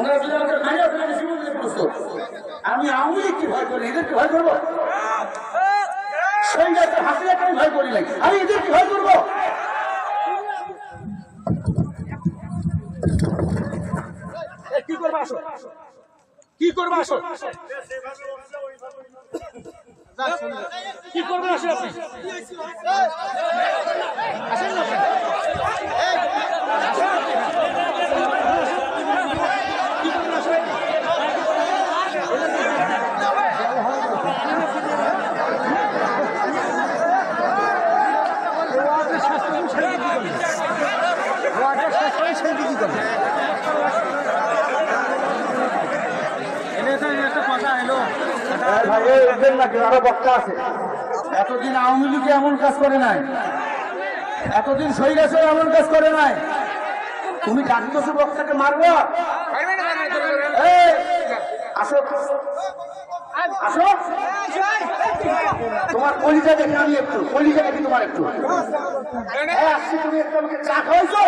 ওনারা যদি আমাকে ফেলে আমি জীবন দিতে প্রস্তুত। আমি আওয়ামী লীগকে ভয় করি এদেরকে ভয় করব? সেই হাসিনাকে আমি ভয় করি নাই। আমি এদেরকে ভয় করব? কি করবে আসো? কি করবে আসো? কি করবে আসো আপনি আসেন না কি করবেন আসো ভাই এদের না কেউ আরও বক্তা আছে এতদিন আওয়ামী লীগ এমন কাজ করে নাই। এতদিন গেছে এমন কাজ করে নাই। তুমি ডাকতেছো বক্তাকে মারবো? আসো। আসো। তোমার কলিজা দেখি আমি একটু কলিজা দেখি তোমার একটু। আসছি তুমি একটু আমাকে চা খাওয়াইছো?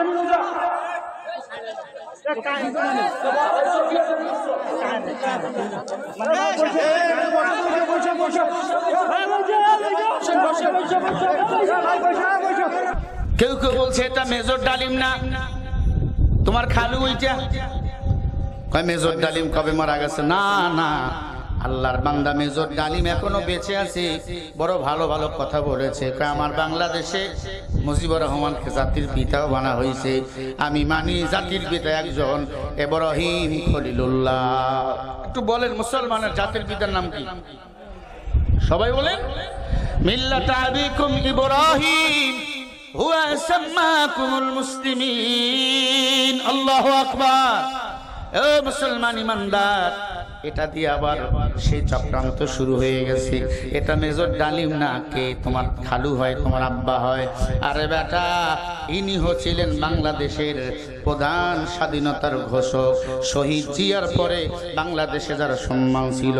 আমি রোজা। কেউ কেউ বলছে, এটা মেজর ডালিম না। তোমার খালু ওইটা মেজর ডালিম কবে মারা গেছে? না না। আল্লাহর বান্দা মেজর ডালিম এখনও বেঁচে আছে। বড় ভালো ভালো কথা বলেছে। আমার বাংলাদেশে মুজিবুর রহমানকে জাতির পিতাও বানা হয়েছে। আমি মানি জাতির পিতা একজন, এব্রাহিম খলিলুল্লাহ। একটু বলেন, মুসলমানের জাতির পিতার নাম কি? সবাই বলেন। মিল্লাত আবিকুম ইব্রাহিম, হুয়া সাম্মাকুমুল মুসলিমিন। আল্লাহু আকবার। ও মুসলমান ইমানদার। এটা দিয়ে আবার সেই চক্রান্ত শুরু হয়ে গেছে। এটা মেজর ডালিম না, কে? তোমার খালু হয়, তোমার আব্বা হয়। আরে বেটা, ইনি হচ্ছিলেন বাংলাদেশের প্রধান স্বাধীনতার ঘোষক। শহীদ জিয়ার পরে বাংলাদেশে যারা সম্মান ছিল।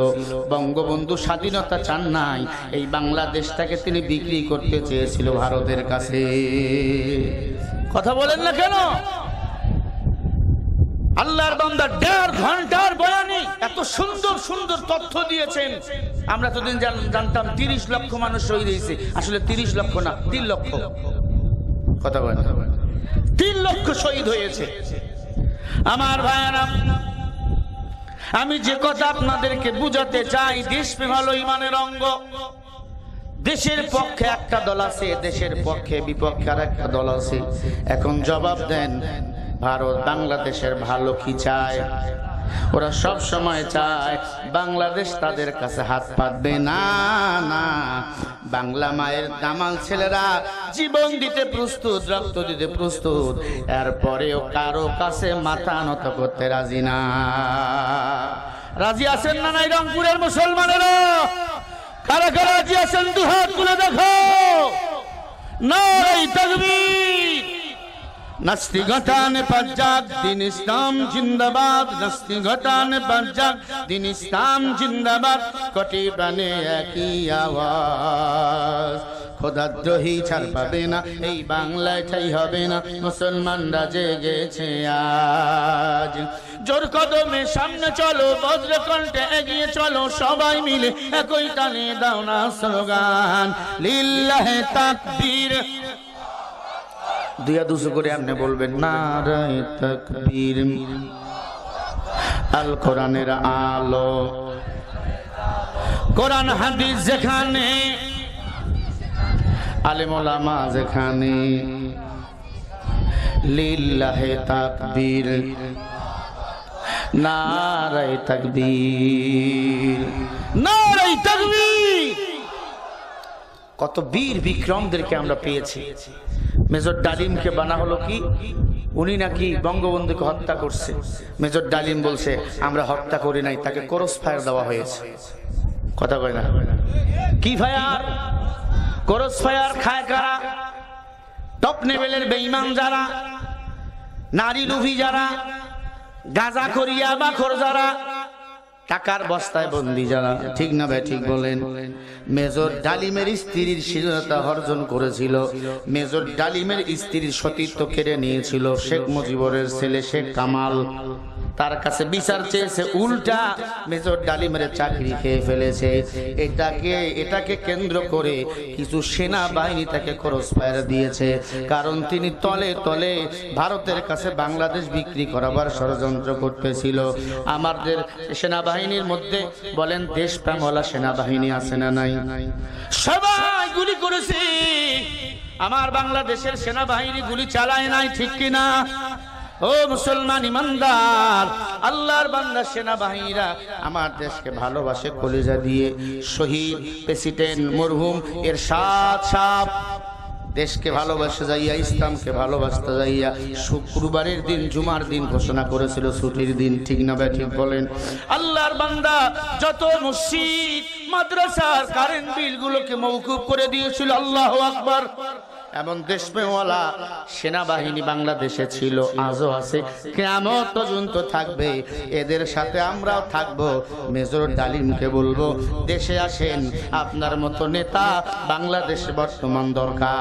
বঙ্গবন্ধু স্বাধীনতা চান নাই, এই বাংলাদেশটাকে তিনি বিক্রি করতে চেয়েছিল ভারতের কাছে। কথা বলেন না কেন? আল্লাহর বান্দা দেড় ঘণ্টার বয়ানে এত সুন্দর সুন্দর তথ্য দিয়েছেন। আমরা তোদিন জান- জানতাম তিরিশ লক্ষ মানুষ শহীদ হয়েছে। আসলে তিরিশ লক্ষ না, তিন লক্ষ। কথা বলেন। তিন লক্ষ শহীদ হয়েছে। আমার ভাইয়ারা, আমি যে কথা আপনাদেরকে বুঝাতে চাই দেশপ্রেম হলো ইমানের অঙ্গ। দেশের পক্ষে একটা দল আছে, দেশের পক্ষে বিপক্ষে আর একটা দল আছে। এখন জবাব দেন ভারত বাংলাদেশের ভালো কি চায়? ওরা সব সময় চায়, বাংলাদেশ তাদের কাছে হাত পাতবে। না না, বাংলা মায়ের দামাল ছেলেরা জীবন দিতে প্রস্তুত, রক্ত দিতে প্রস্তুত, এরপরেও কারও কাছে মাথা নত করতে রাজি না। রাজি আছেন না নাই রংপুরের মুসলমানেরা? কারা কারা রাজি আছেন? দু হাত তুলে দেখো। নারাই তকবীর নাস্তি ঘটানে পাজ্জাক দিন ইসলাম জিন্দাবাদ। নাস্তি ঘটানে পাজ্জাক দিন ইসলাম জিন্দাবাদ। কটি প্রাণে একই আওয়াজ। পাবে না, এই বাংলায় ঠাই হবে না। মুসলমানরা জেগেছে আজ। জোর কদমে সামনে চলো বজ্র কণ্ঠে এগিয়ে চলো, সবাই মিলে একই টানে দাও না স্লোগান। লিল্লাহে তাকবীর। দুয়া দুশো করে আপনি বলবেন, নারায় তকবীর, আল কোরআনের আলো। কোরআন হাদিস যেখানে, আলেমোলামা যেখানে, লিল্লাহে তাকবীর, নারায় তাকবীর নারায় তাকবীর। কত বীর বিক্রমদেরকে আমরা পেয়েছি। মেজর ডালিমকে বানা হলো কি? উনি নাকি বঙ্গবন্ধুকে হত্যা করছে। মেজর ডালিম বলছে, আমরা হত্যা করি নাই, তাকে করস ফায়ার দেওয়া হয়েছে। কথা কয় না? কি ফায়ার করস ফায়ার খায় কারা? টপ লেভেলের বেঈমান যারা নারী লুভি যারা, গাজা করিয়া বা খোর যারা টাকার বস্তায় বন্দি যারা। ঠিক না ভাই, ঠিক বলেন। মেজর ডালিমের স্ত্রীর স্বাধীনতা অর্জন করেছিল। মেজর ডালিমের স্ত্রীর সতীর্থ কেড়ে নিয়েছিল শেখ মুজিবরের ছেলে শেখ কামাল। তার কাছে বিচার চেয়েছে, উল্টা মেজর ডালিমের চাকরি খেয়ে ফেলেছে। এটাকে এটাকে কেন্দ্র করে কিছু সেনাবাহিনী তাকে খরচ ফায়ার দিয়েছে। কারণ তিনি তলে তলে ভারতের কাছে বাংলাদেশ বিক্রি করাবার ষড়যন্ত্র করতেছিল। আমাদের সেনাবাহিনীর মধ্যে বলেন দেশ দেশপ্রেমওয়ালা সেনাবাহিনী আছে না নাই? সবাই গুলি করেছে। আমার বাংলাদেশের সেনাবাহিনী গুলি চালায় নাই, ঠিক কিনা? ও মুসলমান ইমানদার, আল্লাহর বান্দা সেনাবাহিনীরা আমার দেশকে ভালোবাসে, কলিজা দিয়ে, শহীদ, প্রেসিডেন্ট, মরহুম এর সাত সাপ দেশকে ভালোবাসতে যাইয়া, ইসলামকে ভালোবাসতে যাইয়া, শুক্রবারের দিন, জুমার দিন ঘোষণা করেছিল, ছুটির দিন, ঠিক না ভাই, ঠিক বলেন। আল্লাহর বান্দা যত মসজিদ, মাদ্রাসার কারেন্ট বিলগুলোকে মৌকুব করে দিয়েছিল, আল্লাহ আকবার। এমন দেশপ্রেমওয়ালা সেনাবাহিনী বাংলাদেশে ছিল, আজও আছে। কেমন পর্যন্ত থাকবে। এদের সাথে আমরাও থাকব। মেজর ডালিমকে বলব, দেশে আসেন, আপনার মতো নেতা বাংলাদেশ বর্তমান দরকার।